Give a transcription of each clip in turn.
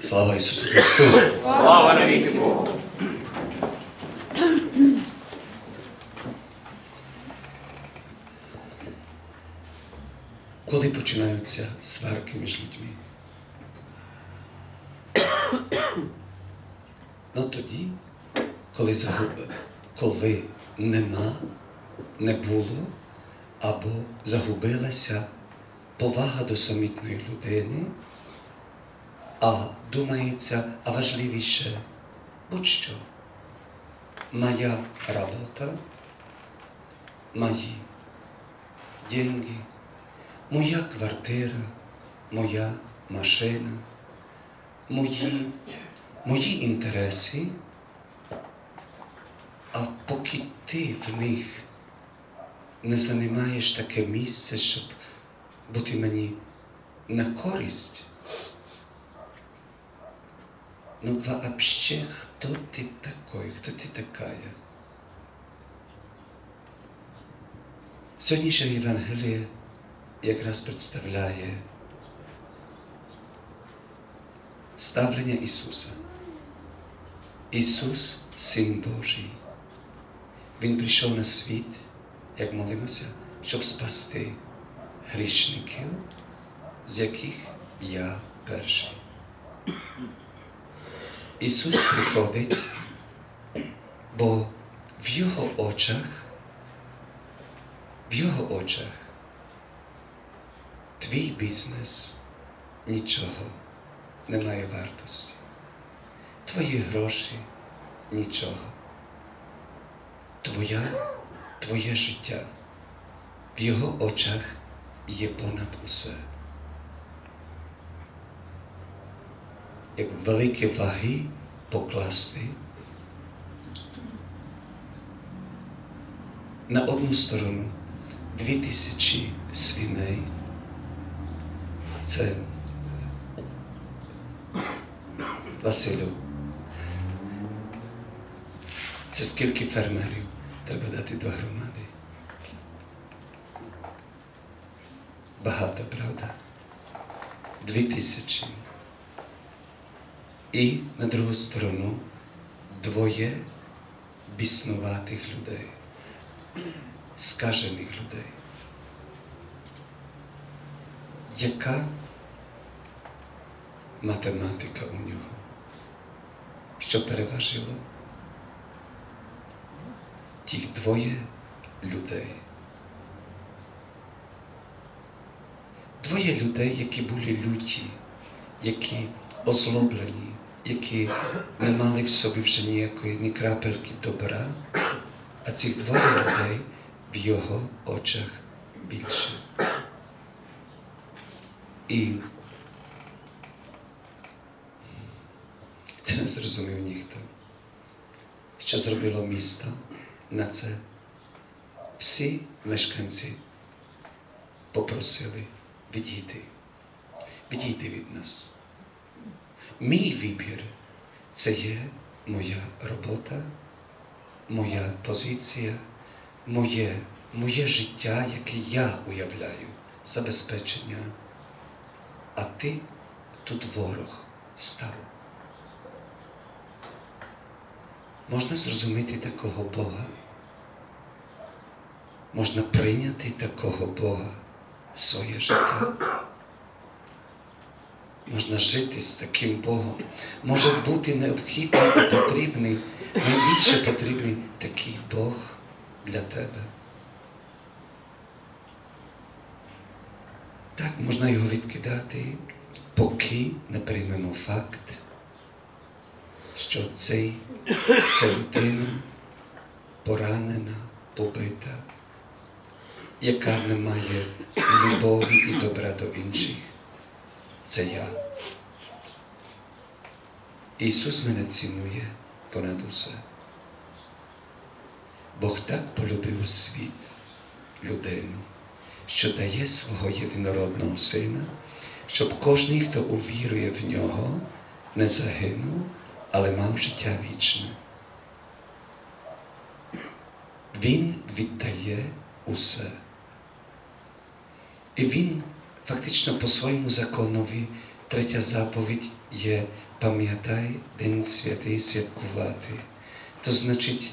Слава Ісусу Христу! Слава навіки Богу! Коли починаються сварки між людьми? Ну тоді, коли, загуб... коли нема, не було або загубилася повага до самітної людини, а думається, а важливіше будь-що. Моя робота, мої деньги, моя квартира, моя машина, мої, мої інтереси, а поки ти в них не займаєш таке місце, щоб бути мені на користь, ну вообще, хто ти такий, хто ти такая? Сьогоднішнє Євангеліє якраз представляє ставлення Ісуса. Ісус Син Божий. Він прийшов на світ, як молимося, щоб спасти грішників, з яких я перший. Ісус приходить, бо в Його очах, в Його очах твій бізнес нічого не має вартості. Твої гроші нічого. Твоя, твоє життя в його очах є понад усе. Як великі ваги покласти на одну сторону дві тисячі свиней. Це Василю. Це скільки фермерів треба дати до громади? Багато, правда? Дві тисячі. І на другу сторону двоє біснуватих людей, скажених людей. Яка математика у нього? Що переважило? Тих двоє людей. Двоє людей, які були люті, які озлоблені, які не мали в собі вже ніякої ні крапельки добра, а цих двоє людей в його очах більше. І це не зрозумів ніхто. Що зробило місто на це? Всі мешканці попросили відійти. Відійди від нас. Мій вибір це є моя робота, моя позиція, моє, моє життя, яке я уявляю, забезпечення. А ти тут ворог став. Можна зрозуміти такого Бога. Можна прийняти такого Бога в своє життя. Можна жити з таким Богом. Може бути необхідний і потрібний, найбільше потрібний такий Бог для тебе. Так, можна його відкидати, поки не приймемо факт, що цей, ця людина поранена, побита, яка не має любові і добра до інших. Це я. Ісус мене цінує понад усе. Бог так полюбив світ, людину, що дає свого єдинородного Сина, щоб кожен, хто увірує в нього, не загинув, але мав життя вічне. Він віддає усе. І він фактично по своєму законові третя заповідь є пам'ятай День святий святкувати. То значить,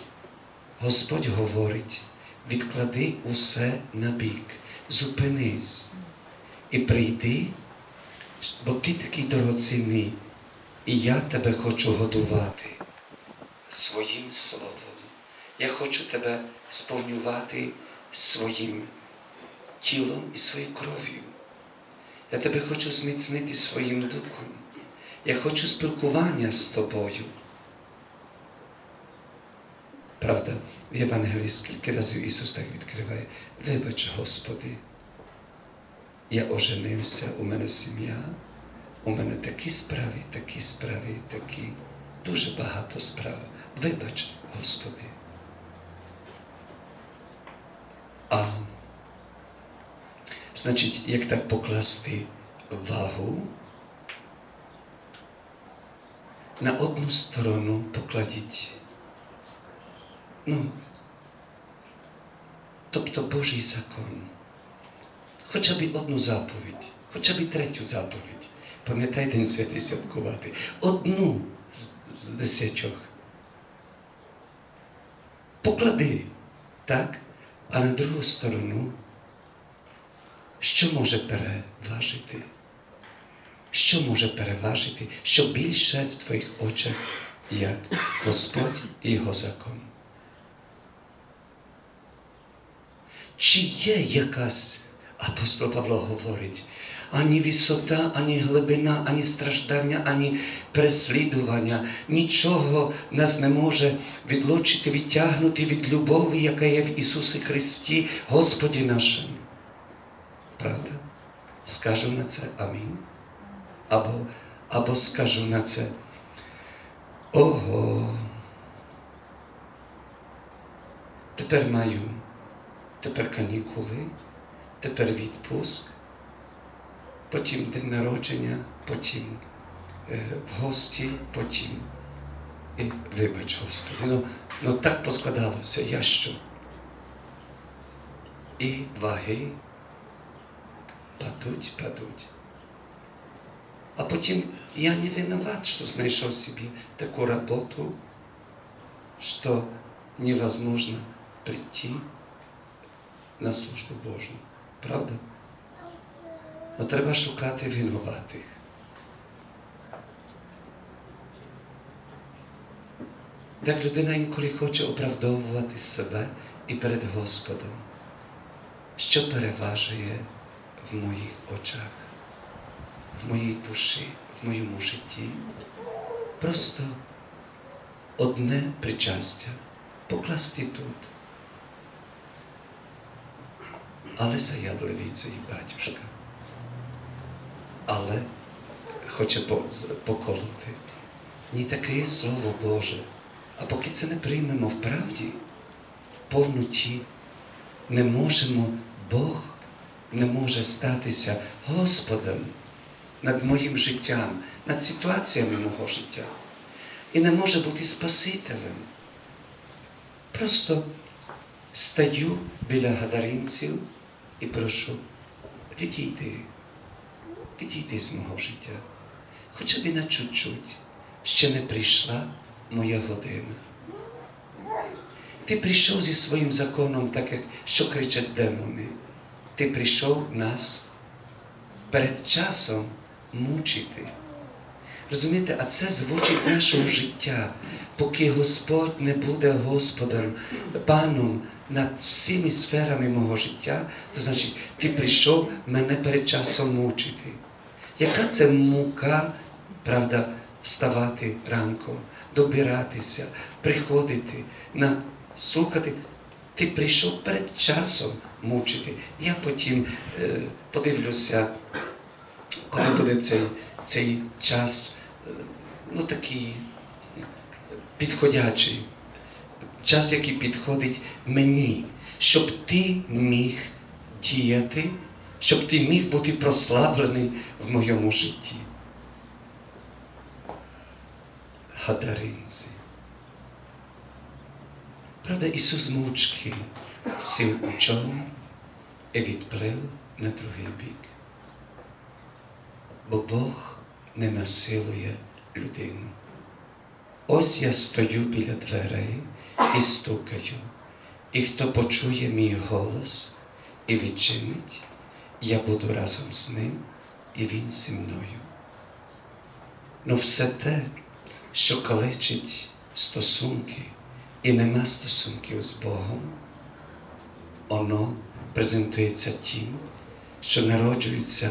Господь говорить, відклади усе на бік, зупинись і прийди, бо ти такий дорогоцінний, і я тебе хочу годувати своїм словом. Я хочу тебе сповнювати своїм тілом і своєю кров'ю. Я тебе хочу зміцнити своїм духом. Я хочу спілкування з тобою. Правда, в Євангелії скільки разів Ісус так відкриває. Вибач, Господи, я оженився, у мене сім'я, у мене такі справи, такі справи, такі. Дуже багато справ. Вибач, Господи. А значить, як так покласти вагу, на одну сторону покладіть. Ну, тобто Божий закон. Хоча б одну заповідь, хоча б третю заповідь. Пам'ятай День святий святкувати. Одну з, з десятьох. Поклади, так? А на другу сторону, що може переважити? Що може переважити, що більше в твоїх очах, як Господь і Його закон? Чи є якась, апостол Павло говорить, ані висота, ані глибина, ані страждання, ані переслідування, нічого нас не може відлучити, відтягнути від любові, яка є в Ісусі Христі, Господі нашим. Правда? Скажу на це Амінь. Або, або скажу на це. Ого. Тепер маю, тепер канікули, тепер відпуск, потім день народження, потім е, в гості, потім. І вибач, Господи, ну, ну так поскладалося, я що? І ваги падуть, падуть. А потім я не виноват, що знайшов собі таку роботу, що невозможно прийти на службу Божу. Правда? Но треба шукати винуватих. Так людина інколи хоче оправдовувати себе і перед Господом, що переважує в моїх очах, в моїй душі, в моєму житті. Просто одне причастя покласти тут. Але заядливий цей батюшка. Але хоче поколоти. Ні таке є Слово Боже. А поки це не приймемо в правді, повноті, не можемо, Бог не може статися Господом над моїм життям, над ситуаціями мого життя. І не може бути Спасителем. Просто стаю біля гадаринців і прошу, відійди, відійди з мого життя. Хоча б і на чуть-чуть, ще не прийшла моя година. Ти прийшов зі своїм законом, так як що кричать демони. Ти прийшов нас перед часом мучити. Розумієте, а це звучить з нашого життя, поки Господь не буде Господом, паном над всіми сферами мого життя, то значить, ти прийшов мене перед часом мучити. Яка це мука, правда, вставати ранком, добиратися, приходити, на, слухати. Ти прийшов перед часом мучити. Я потім е, подивлюся, коли буде цей, цей час, е, ну такий підходячий, час, який підходить мені, щоб ти міг діяти, щоб ти міг бути прославлений в моєму житті. Гадаринці. Правда, Ісус мовчки сів у човні і відплив на другий бік. Бо Бог не насилує людину. Ось я стою біля дверей і стукаю, і хто почує мій голос і відчинить, я буду разом з ним, і він зі мною. Ну все те, що калечить стосунки і нема стосунків з Богом, воно презентується тим, що народжується,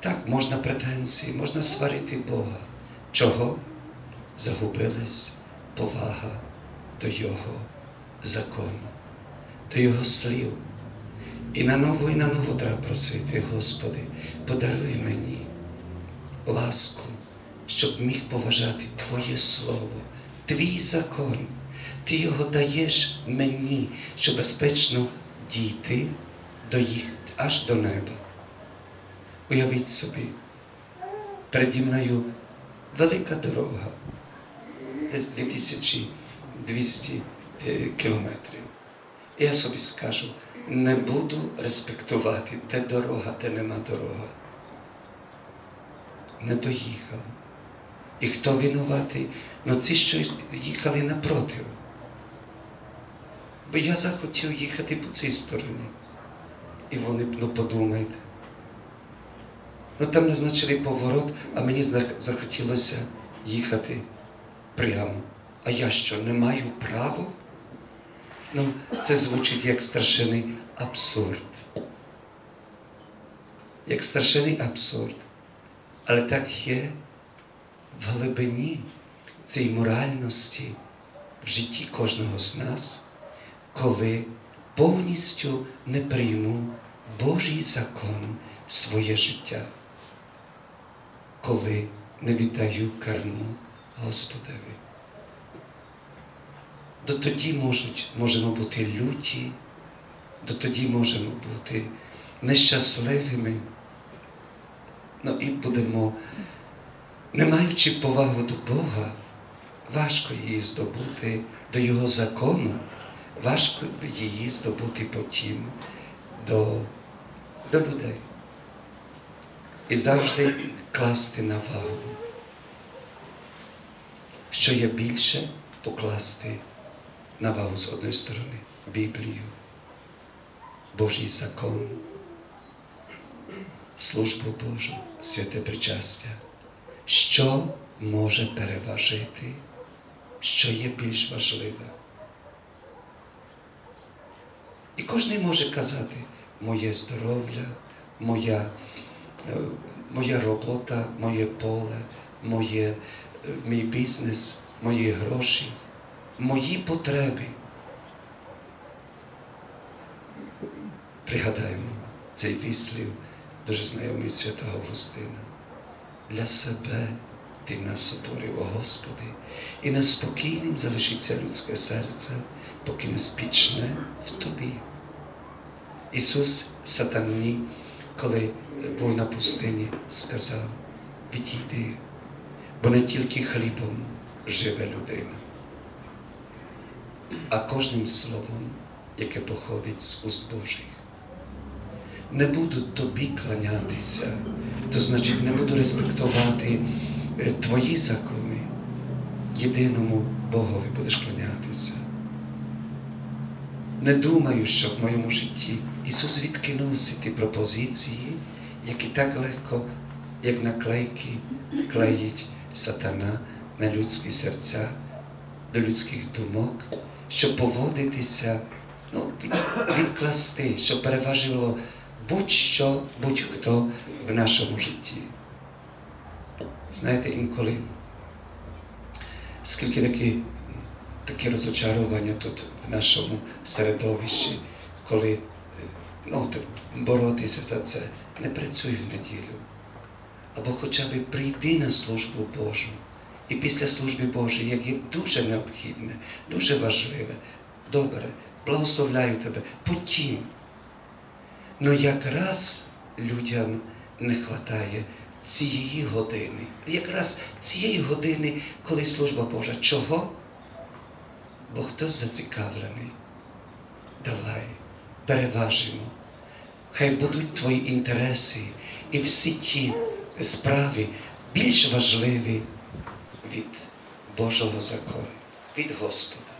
так, можна претензії, можна сварити Бога. Чого? Загубилась повага до Його закону, до Його слів. І на ново і на ново треба просити, Господи, подаруй мені ласку, щоб міг поважати Твоє Слово, Твій закон. Ти його даєш мені, щоб безпечно дійти до їх аж до неба. Уявіть собі, переді мною велика дорога, десь 2200 е, кілометрів. І я собі скажу, не буду респектувати, де дорога, де нема дорога. Не доїхав. І хто винуватий? Ну ці, що їхали напротив. Бо я захотів їхати по цій стороні. І вони, ну подумайте. Ну там назначили поворот, а мені захотілося їхати прямо. А я що, не маю права? Ну, це звучить як страшенний абсурд. Як страшенний абсурд. Але так є в глибині цієї моральності в житті кожного з нас, коли повністю не прийму Божий закон в своє життя, коли не віддаю карну Господеві. До тоді можуть, можемо бути люті, до тоді можемо бути нещасливими. Ну і будемо, не маючи повагу до Бога, важко її здобути до Його закону, важко її здобути потім до, до людей. І завжди класти на вагу. Що є більше покласти на вагу з одної сторони Біблію, Божий закон, службу Божу, святе причастя. Що може переважити, що є більш важливе? І кожен може казати, моє здоров'я, моя, е, моя робота, моє поле, моє, е, мій бізнес, мої гроші, мої потреби. Пригадаємо цей вислів, дуже знайомий святого Августина. Для себе ти нас сотворив, о Господи, і неспокійним залишиться людське серце, поки не спічне в тобі. Ісус сатані, коли був на пустині, сказав, відійди, бо не тільки хлібом живе людина, а кожним словом, яке походить з уст Божих. Не буду тобі кланятися, то значить не буду респектувати е, твої закони. Єдиному Богові будеш кланятися. Не думаю, що в моєму житті Ісус відкинув всі ті пропозиції, які так легко, як наклейки, клеїть сатана на людські серця, до людських думок, щоб поводитися, ну, відкласти, щоб переважило будь-що, будь-хто в нашому житті. Знаєте, інколи, скільки такі, такі розочарування тут в нашому середовищі, коли е, ну, боротися за це, не працюй в неділю. Або хоча б прийди на службу Божу. І після служби Божої, як є дуже необхідне, дуже важливе, добре, благословляю тебе. Потім. Ну якраз людям не вистачає цієї години. Якраз цієї години, коли служба Божа. Чого? Бо хтось зацікавлений. Давай, переважимо. Хай будуть твої інтереси і всі ті справи більш важливі від Божого закону, від Господа.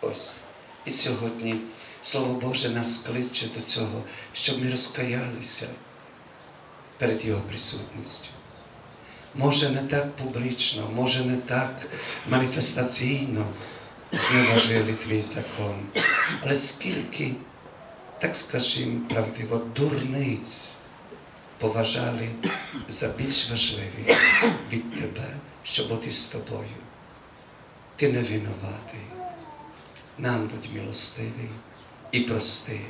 Ось. І сьогодні Слово Боже нас кличе до цього, щоб ми розкаялися перед Його присутністю. Може, не так публічно, може, не так маніфестаційно зневажили твій закон, але скільки, так скажімо правдиво, дурниць поважали за більш важливих від тебе, щоб бути з тобою. Ти не винуватий. Нам будь милостивий і прости,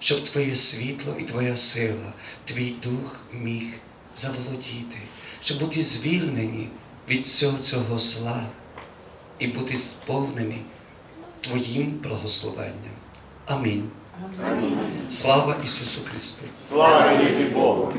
щоб Твоє світло і Твоя сила, Твій дух міг заволодіти, щоб бути звільнені від всього цього зла і бути сповнені Твоїм благословенням. Амінь. Слава Ісусу Христу! Слава Богу.